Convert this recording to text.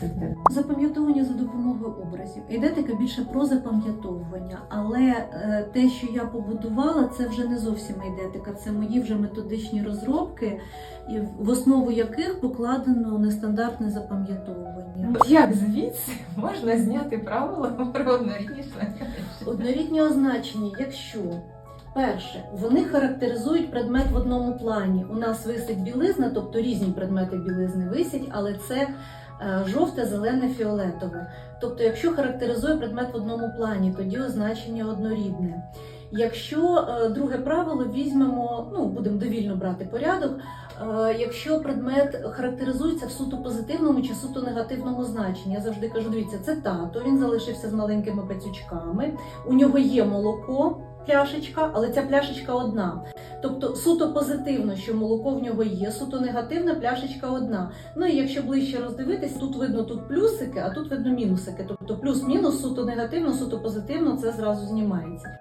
це Запам'ятовування за допомогою образів. Ейдетика більше про запам'ятовування, але е, те, що я побудувала, це вже не зовсім ейдетика, це мої вже методичні розробки, в- основу яких покладено нестандартне запам'ятовування. як звідси можна зняти правила про однорідність Однорідні означення, якщо перше, вони характеризують предмет в одному плані. У нас висить білизна, тобто різні предмети білизни висять, але це жовте, зелене, фіолетове. Тобто, якщо характеризує предмет в одному плані, тоді означення однорідне. Якщо е, друге правило візьмемо, ну будемо довільно брати порядок. е, Якщо предмет характеризується в суто позитивному чи суто негативному значенні, я завжди кажу, дивіться, це тато, він залишився з маленькими пацючками, у нього є молоко, пляшечка, але ця пляшечка одна. Тобто суто позитивно, що молоко в нього є, суто негативна пляшечка одна. Ну і якщо ближче роздивитись, тут видно тут плюсики, а тут видно мінусики. Тобто плюс-мінус, суто негативно, суто позитивно, це зразу знімається.